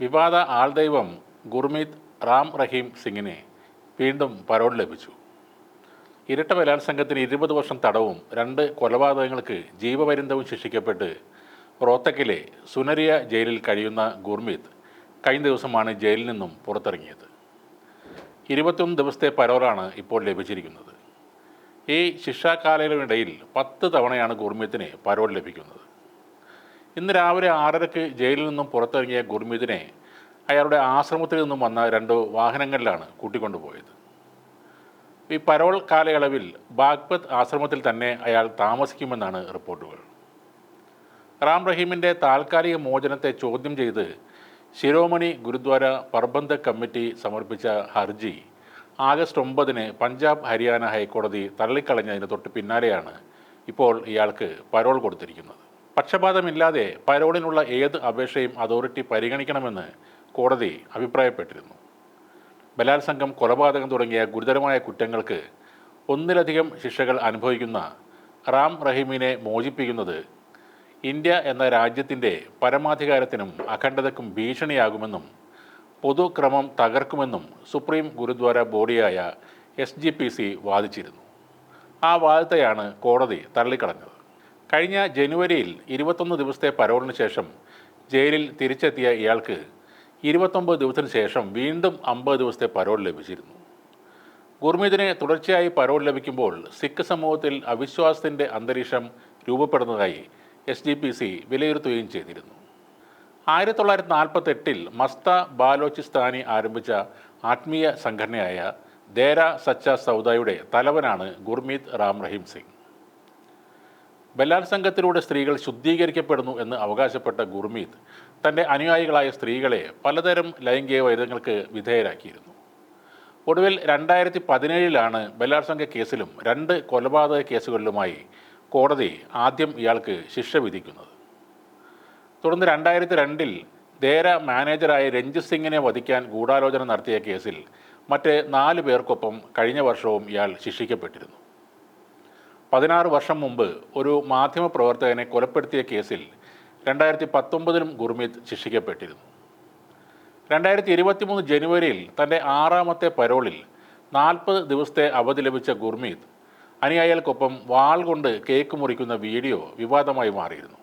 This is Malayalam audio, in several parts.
വിവാദ ആൾദൈവം ഗുർമീത് റാം റഹീം സിംഗിനെ വീണ്ടും പരോൾ ലഭിച്ചു. ഇരട്ട ബലാത്സംഗത്തിന് ഇരുപത് വർഷം തടവും രണ്ട് കൊലപാതകങ്ങൾക്ക് ജീവപര്യന്തവും ശിക്ഷിക്കപ്പെട്ട് റോത്തക്കിലെ സുനരിയ ജയിലിൽ കഴിയുന്ന ഗുർമീത് കഴിഞ്ഞ ദിവസമാണ് ജയിലിൽ നിന്നും പുറത്തിറങ്ങിയത്. ഇരുപത്തൊന്ന് ദിവസത്തെ പരോളാണ് ഇപ്പോൾ ലഭിച്ചിരിക്കുന്നത്. ഈ ശിക്ഷാകാലയളവിനിടയിൽ പത്ത് തവണയാണ് ഗുർമീത്തിന് പരോൾ ലഭിക്കുന്നത്. ഇന്ന് രാവിലെ ആറരയ്ക്ക് ജയിലിൽ നിന്നും പുറത്തിറങ്ങിയ ഗുർമീതിനെ അയാളുടെ ആശ്രമത്തിൽ നിന്നും വന്ന രണ്ട് വാഹനങ്ങളിലാണ് കൂട്ടിക്കൊണ്ടുപോയത്. ഈ പരോൾ കാലയളവിൽ ബാഗ്പത് ആശ്രമത്തിൽ തന്നെ അയാൾ താമസിക്കുമെന്നാണ് റിപ്പോർട്ടുകൾ. റാം റഹീമിന്റെ താൽക്കാലിക മോചനത്തെ ചോദ്യം ചെയ്ത് ശിരോമണി ഗുരുദ്വാര പ്രബന്ധ കമ്മിറ്റി സമർപ്പിച്ച ഹർജി ആഗസ്റ്റ് ഒമ്പതിന് പഞ്ചാബ് ഹരിയാന ഹൈക്കോടതി തള്ളിക്കളഞ്ഞതിന് തൊട്ട് പിന്നാലെയാണ് ഇപ്പോൾ ഇയാൾക്ക് പരോൾ കൊടുത്തിരിക്കുന്നത്. പക്ഷപാതമില്ലാതെ പരോളിനുള്ള ഏത് അപേക്ഷയും അതോറിറ്റി പരിഗണിക്കണമെന്ന് കോടതി അഭിപ്രായപ്പെട്ടിരുന്നു. ബലാത്സംഗം കൊലപാതകം തുടങ്ങിയ ഗുരുതരമായ കുറ്റങ്ങൾക്ക് ഒന്നിലധികം ശിക്ഷകൾ അനുഭവിക്കുന്ന റാം റഹീമിനെ മോചിപ്പിക്കുന്നത് ഇന്ത്യ എന്ന രാജ്യത്തിന്റെ പരമാധികാരത്തിനും അഖണ്ഡതയ്ക്കും ഭീഷണിയാകുമെന്നും പൊതുക്രമം തകർക്കുമെന്നും സുപ്രീം ഗുരുദ്വാര ബോഡിയായ എസ് വാദിച്ചിരുന്നു. ആ വാദത്തെയാണ് കോടതി തള്ളിക്കളഞ്ഞത്. കഴിഞ്ഞ ജനുവരിയിൽ ഇരുപത്തൊന്ന് ദിവസത്തെ പരോളിന് ശേഷം ജയിലിൽ തിരിച്ചെത്തിയ ഇയാൾക്ക് ഇരുപത്തൊമ്പത് ദിവസത്തിന് ശേഷം വീണ്ടും അമ്പത് ദിവസത്തെ പരോൾ ലഭിച്ചിരുന്നു. ഗുർമീതിന് തുടർച്ചയായി പരോൾ ലഭിക്കുമ്പോൾ സിഖ് സമൂഹത്തിൽ അവിശ്വാസത്തിന്റെ അന്തരീക്ഷം രൂപപ്പെടുന്നതായി എസ് ഡി പി സി വിലയിരുത്തുകയും ചെയ്തിരുന്നു. ആയിരത്തി തൊള്ളായിരത്തി നാൽപ്പത്തെട്ടിൽ മസ്ത ബാലോചിസ്ഥാനി ആരംഭിച്ച ആത്മീയ സംഘടനയായ ദേര സച്ച സൗദായുടെ തലവനാണ് ഗുർമീത് റാം റഹീം സിംഗ്. ബലാത്സംഗത്തിലൂടെ സ്ത്രീകൾ ശുദ്ധീകരിക്കപ്പെടുന്നു എന്ന് അവകാശപ്പെട്ട ഗുർമീത് തന്റെ അനുയായികളായ സ്ത്രീകളെ പലതരം ലൈംഗിക വൈദ്യങ്ങൾക്ക് വിധേയരാക്കിയിരുന്നു. ഒടുവിൽ രണ്ടായിരത്തി പതിനേഴിലാണ് ബലാത്സംഗ കേസിലും രണ്ട് കൊലപാതക കേസുകളിലുമായി കോടതി ആദ്യം ഇയാൾക്ക് ശിക്ഷ വിധിക്കുന്നത്. തുടർന്ന് രണ്ടായിരത്തി രണ്ടിൽ ദേര മാനേജറായ രഞ്ജിത് സിംഗിനെ വധിക്കാൻ ഗൂഢാലോചന നടത്തിയ കേസിൽ മറ്റ് നാല് പേർക്കൊപ്പം കഴിഞ്ഞ വർഷവും ഇയാൾ ശിക്ഷിക്കപ്പെട്ടിരുന്നു. പതിനാറ് വർഷം മുമ്പ് ഒരു മാധ്യമപ്രവർത്തകനെ കൊലപ്പെടുത്തിയ കേസിൽ രണ്ടായിരത്തി പത്തൊമ്പതിലും ഗുർമീത് ശിക്ഷിക്കപ്പെട്ടിരുന്നു. രണ്ടായിരത്തി ഇരുപത്തിമൂന്ന് ജനുവരിയിൽ തന്റെ ആറാമത്തെ പരോളിൽ നാൽപ്പത് ദിവസത്തെ അവധി ലഭിച്ച ഗുർമീത് അനുയായികൾക്കൊപ്പം വാൾ കൊണ്ട് കേക്ക് മുറിക്കുന്ന വീഡിയോ വിവാദമായി മാറിയിരുന്നു.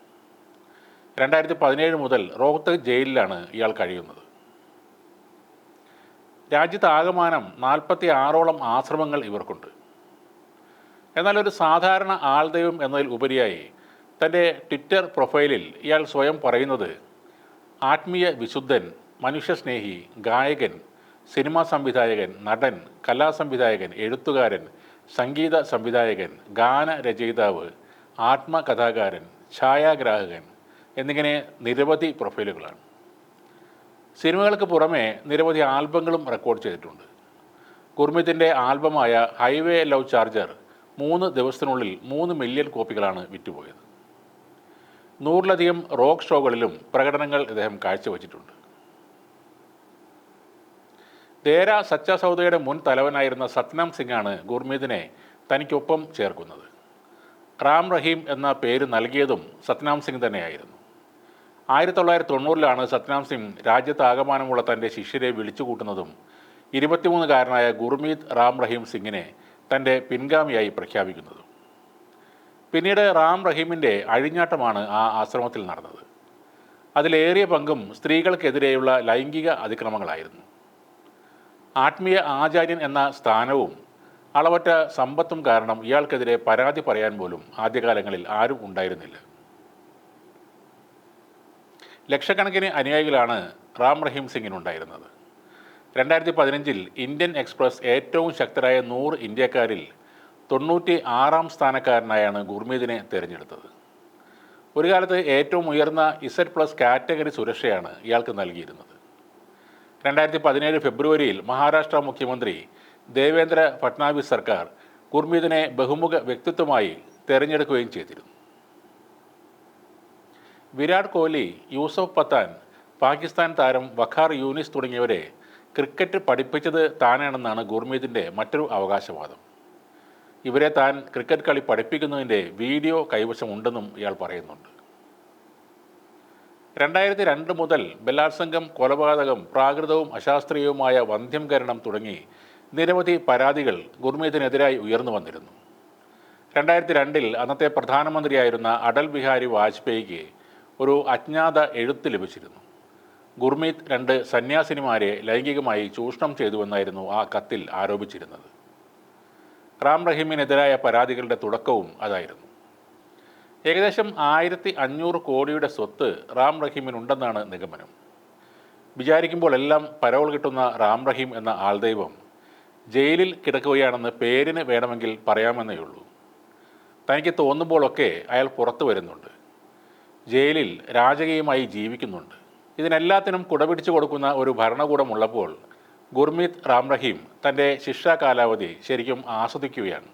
രണ്ടായിരത്തി പതിനേഴ് മുതൽ റോഹ്തക് ജയിലിലാണ് ഇയാൾ കഴിയുന്നത്. രാജ്യത്ത് ആകമാനം നാൽപ്പത്തി ആറോളം ആശ്രമങ്ങൾ ഇവർക്കുണ്ട്. എന്നാൽ ഒരു സാധാരണ ആൾദൈവം എന്നതിൽ ഉപരിയായി തന്റെ ട്വിറ്റർ പ്രൊഫൈലിൽ ഇയാൾ സ്വയം പറയുന്നത് ആത്മീയ വിശുദ്ധൻ മനുഷ്യസ്നേഹി ഗായകൻ സിനിമാ സംവിധായകൻ നടൻ കലാസംവിധായകൻ എഴുത്തുകാരൻ സംഗീത സംവിധായകൻ ഗാനരചയിതാവ് ആത്മകഥാകാരൻ ഛായാഗ്രാഹകൻ എന്നിങ്ങനെ നിരവധി പ്രൊഫൈലുകളാണ്. സിനിമകൾക്ക് പുറമേ നിരവധി ആൽബങ്ങളും റെക്കോർഡ് ചെയ്തിട്ടുണ്ട്. കുർമിത്തിന്റെ ആൽബമായ ഹൈവേ ലവ് ചാർജർ മൂന്ന് ദിവസത്തിനുള്ളിൽ മൂന്ന് മില്യൺ കോപ്പികളാണ് വിറ്റുപോയത്. നൂറിലധികം റോക്ക് ഷോകളിലും പ്രകടനങ്ങൾ ഇദ്ദേഹം കാഴ്ചവെച്ചിട്ടുണ്ട്. ദേര സച്ച സൗദയുടെ മുൻ തലവനായിരുന്ന സത്നാം സിംഗാണ് ഗുർമീതിനെ തനിക്കൊപ്പം ചേർക്കുന്നത്. റാം റഹീം എന്ന പേര് നൽകിയതും സത്നാം സിംഗ് തന്നെയായിരുന്നു. ആയിരത്തി തൊള്ളായിരത്തി തൊണ്ണൂറിലാണ് സത്നാം സിംഗ് രാജ്യത്താകമാനമുള്ള തന്റെ ശിഷ്യരെ വിളിച്ചുകൂട്ടുന്നതും ഇരുപത്തിമൂന്നുകാരനായ ഗുർമീത് റാം റഹീം സിംഗിനെ തന്റെ പിൻഗാമിയായി പ്രഖ്യാപിക്കുന്നത്. പിന്നീട് റാം റഹീമിന്റെ അഴിഞ്ഞാട്ടമാണ് ആ ആശ്രമത്തിൽ നടന്നത്. അതിലേറിയ പങ്കും സ്ത്രീകൾക്കെതിരെയുള്ള ലൈംഗിക അതിക്രമങ്ങളായിരുന്നു. ആത്മീയ ആചാര്യൻ എന്ന സ്ഥാനവും അളവറ്റ സമ്പത്തും കാരണം ഇയാൾക്കെതിരെ പരാതി പറയാൻ പോലും ആദ്യകാലങ്ങളിൽ ആരും ഉണ്ടായിരുന്നില്ല. ലക്ഷക്കണക്കിന് അനുയായികളാണ് റാം റഹീം സിംഗിനുണ്ടായിരുന്നത്. രണ്ടായിരത്തി പതിനഞ്ചിൽ ഇന്ത്യൻ എക്സ്പ്രസ് ഏറ്റവും ശക്തരായ നൂറ് ഇന്ത്യക്കാരിൽ തൊണ്ണൂറ്റി ആറാം സ്ഥാനക്കാരനായാണ് ഗുർമീതിനെ തിരഞ്ഞെടുത്തത്. ഒരു കാലത്ത് ഏറ്റവും ഉയർന്ന ഇസഡ് പ്ലസ് കാറ്റഗറി സുരക്ഷയാണ് ഇയാൾക്ക് നൽകിയിരുന്നത്. രണ്ടായിരത്തി പതിനേഴ് ഫെബ്രുവരിയിൽ മഹാരാഷ്ട്ര മുഖ്യമന്ത്രി ദേവേന്ദ്ര ഫട്നാവിസ് സർക്കാർ ഗുർമീതിനെ ബഹുമുഖ വ്യക്തിത്വമായി തിരഞ്ഞെടുക്കുകയും ചെയ്തിരുന്നു. വിരാട് കോഹ്ലി യൂസഫ് പത്താൻ പാകിസ്ഥാൻ താരം വഖാർ യൂനിസ് തുടങ്ങിയവരെ ക്രിക്കറ്റ് പഠിപ്പിച്ചത് താനാണെന്നാണ് ഗുർമീതിന്റെ മറ്റൊരു അവകാശവാദം. ഇവരെ താൻ ക്രിക്കറ്റ് കളി പഠിപ്പിക്കുന്നതിന്റെ വീഡിയോ കൈവശമുണ്ടെന്നും ഇയാൾ പറയുന്നുണ്ട്. രണ്ടായിരത്തി രണ്ട് മുതൽ ബലാത്സംഗം കൊലപാതകം പ്രാകൃതവും അശാസ്ത്രീയവുമായ വന്ധ്യംകരണം തുടങ്ങി നിരവധി പരാതികൾ ഗുർമീതിനെതിരായി ഉയർന്നു വന്നിരുന്നു. രണ്ടായിരത്തി രണ്ടിൽ അന്നത്തെ പ്രധാനമന്ത്രിയായിരുന്ന അടൽ ബിഹാരി വാജ്പേയിക്ക് ഒരു അജ്ഞാത എഴുത്ത് ലഭിച്ചിരുന്നു. ഗുർമീത് രണ്ട് സന്യാസിനിമാരെ ലൈംഗികമായി ചൂഷണം ചെയ്തുവെന്നായിരുന്നു ആ കത്തിൽ ആരോപിച്ചിരുന്നത്. റാം റഹീമിനെതിരായ പരാതികളുടെ തുടക്കവും അതായിരുന്നു. ഏകദേശം ആയിരത്തി അഞ്ഞൂറ് കോടിയുടെ സ്വത്ത് റാം റഹീമിനുണ്ടെന്നാണ് നിഗമനം. വിചാരിക്കുമ്പോൾ എല്ലാം പരോൾ കിട്ടുന്ന റാം റഹീം എന്ന ആൾദൈവം ജയിലിൽ കിടക്കുകയാണെന്ന് പേരിന് വേണമെങ്കിൽ പറയാമെന്നേ ഉള്ളൂ. തനിക്ക് തോന്നുമ്പോഴൊക്കെ അയാൾ പുറത്തു വരുന്നുണ്ട്. ജയിലിൽ രാജകീയമായി ജീവിക്കുന്നുണ്ട്. ഇതിനെല്ലാത്തിനും കുടപിടിച്ചു കൊടുക്കുന്ന ഒരു ഭരണകൂടമുള്ളപ്പോൾ ഗുർമീത് റാം റഹീം തന്റെ ശിക്ഷാ കാലാവധി ശരിക്കും ആസ്വദിക്കുകയാണ്.